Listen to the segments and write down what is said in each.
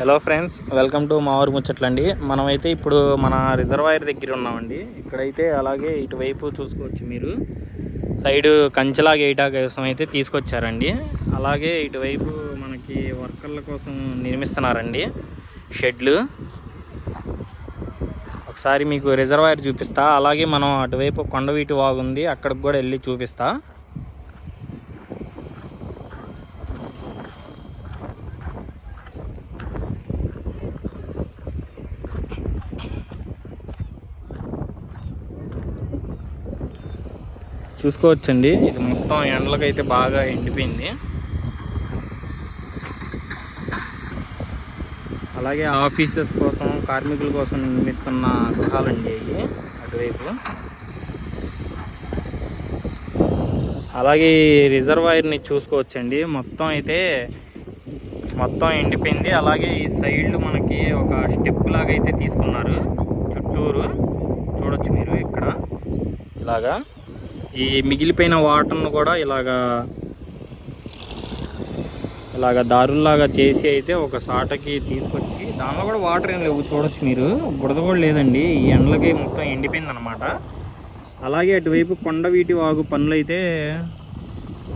Hello friends welcome to మా ఊరు ముచ్చట్లండి మనమైతే ఇప్పుడు మన రిజర్వాయర్ దగ్గర ఉన్నామండి. ఇక్కడైతే అలాగే ఇటువైపు చూసుకోవచ్చు మీరు. సైడ్ కంచెలా గేటా కోసం అయితే తీసుకొచ్చారండి. అలాగే ఇటువైపు మనకి వర్కర్ల కోసం నిర్మిస్తున్నారండి షెడ్లు ఒకసారి మీకు రిజర్వాయర్ చూపిస్తా. అలాగే మనం అటువైపు కొండవీటి వాగుంది అక్కడికి కూడా వెళ్ళి చూపిస్తా. చూసుకోవచ్చండి. ఇది మొత్తం ఎండలకైతే బాగా ఎండిపోయింది. అలాగే ఆఫీసెస్ కోసం కార్మికుల కోసం నిర్మిస్తున్న గృహాలండి అవి అటువైపు. అలాగే రిజర్వాయర్ని చూసుకోవచ్చండి. మొత్తం అయితే మొత్తం ఎండిపోయింది. అలాగే ఈ సైడ్లు మనకి ఒక స్టెప్ లాగా అయితే తీసుకున్నారు. చుట్టూరు. చూడొచ్చు మీరు ఇక్కడ. ఇలాగా. ఈ మిగిలిపోయిన వాటర్ను కూడా ఇలాగా ఇలాగ దారుల్లాగా చేసి అయితే ఒక సాటకి తీసుకొచ్చి దానిలో కూడా వాటర్ ఏం లేవు చూడొచ్చు మీరు. బుడద కూడా లేదండి. ఈ ఎండలకి మొత్తం ఎండిపోయింది అనమాట అలాగే అటువైపు కొండవీటి వాగు పనులు అయితే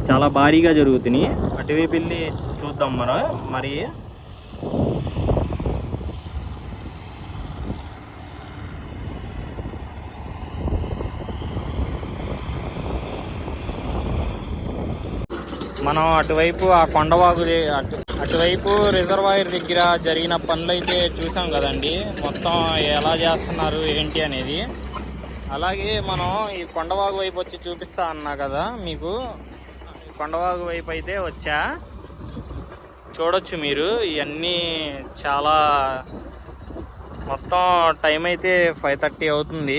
చాలా భారీగా జరుగుతున్నాయి. అటువైపు వెళ్ళి చూద్దాం మనం. మరి మనం అటువైపు ఆ కొండవాగు అటు అటువైపు రిజర్వాయర్ దగ్గర జరిగిన పనులు అయితే చూసాం కదండి. మొత్తం ఎలా చేస్తున్నారు ఏంటి అనేది. అలాగే మనం ఈ కొండవాగు వైపు వచ్చి చూపిస్తా అన్నా కదా మీకు. కొండవాగు వైపు అయితే వచ్చా. చూడొచ్చు మీరు ఇవన్నీ చాలా మొత్తం టైం అయితే ఫైవ్ థర్టీ అవుతుంది.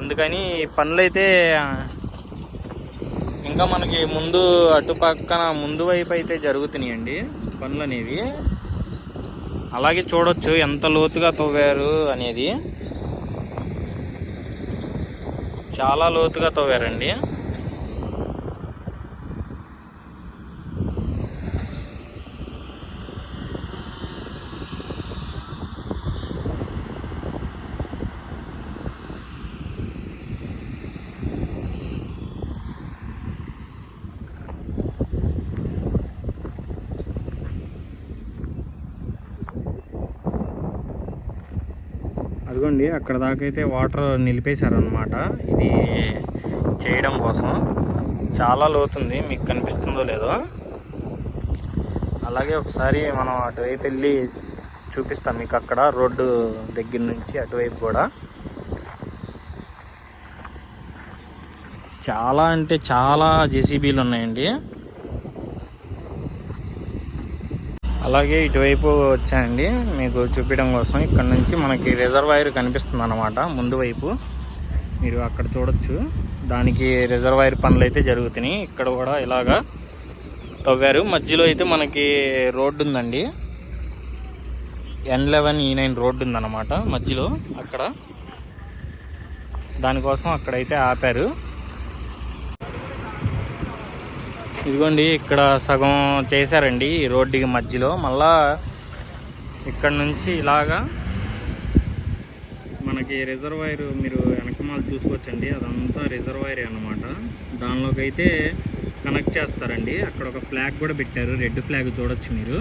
అందుకని పనులైతే ఇంకా మనకి ముందు అటు పక్కన ముందు వైపు అయితే జరుగుతున్నాయండి పనులు అనేవి అలాగే చూడొచ్చు ఎంత లోతుగా తవ్వారు అనేది. చాలా లోతుగా తవ్వారండి. ఇదిగోండి అక్కడ దాకా అయితే వాటర్ నిలిపేశారనమాట ఇది చేయడం కోసం. చాలా లోతుంది మీకు కనిపిస్తుందో లేదో. అలాగే ఒకసారి మనం అటువైపు వెళ్ళి చూపిస్తాం మీకు అక్కడ రోడ్డు దగ్గర నుంచి అటువైపు కూడా. చాలా అంటే చాలా జేసీబీలు ఉన్నాయండి. అలాగే ఇటువైపు వచ్చాయండి మీకు చూపించడం కోసం ఇక్కడ నుంచి మనకి రిజర్వాయర్ కనిపిస్తుంది అనమాట ముందు వైపు. మీరు అక్కడ చూడొచ్చు. దానికి రిజర్వాయర్ పనులు అయితే జరుగుతున్నాయి. ఇక్కడ కూడా ఇలాగా తవ్వారు. మధ్యలో అయితే మనకి రోడ్డు ఉందండి. ఎన్ లెవెన్ ఈ నైన్ రోడ్డు ఉందన్నమాట మధ్యలో అక్కడ. దానికోసం అక్కడైతే ఆపారు. ఇదిగోండి ఇక్కడ సగం చేశారండి ఈ రోడ్డుకి మధ్యలో. మళ్ళా ఇక్కడ నుంచి ఇలాగా మనకి రిజర్వాయర్ మీరు వెనకమాల చూసుకోవచ్చండి. అదంతా రిజర్వాయర్ అన్నమాట. దానిలోకి అయితే కనెక్ట్ చేస్తారండి. అక్కడ ఒక ఫ్లాగ్ కూడా పెట్టారు. రెడ్ ఫ్లాగ్ చూడొచ్చు మీరు.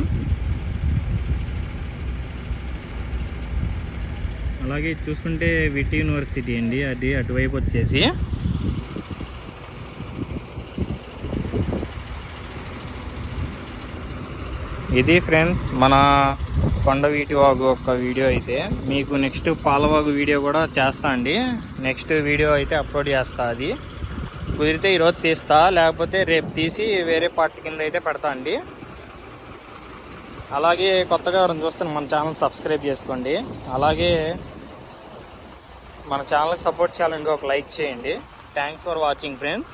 అలాగే చూసుకుంటే విటి యూనివర్సిటీ అండి. అది అటువైపు వచ్చేసి. ఇది ఫ్రెండ్స్ మన కొండవీటి వాగు ఒక వీడియో అయితే. మీకు నెక్స్ట్ పాలవాగు వీడియో కూడా చేస్తా అండి. నెక్స్ట్ వీడియో అయితే అప్లోడ్ చేస్తా అది. కుదిరితే ఈరోజు తీస్తా లేకపోతే రేపు తీసి వేరే పార్ట్ కింద అయితే పెడతా అండి. అలాగే కొత్తగా ఎవరైనా చూస్తే మన ఛానల్ సబ్స్క్రైబ్ చేసుకోండి. అలాగే మన ఛానల్కి సపోర్ట్ చేయాలండి ఒక లైక్ చేయండి. Thanks for watching friends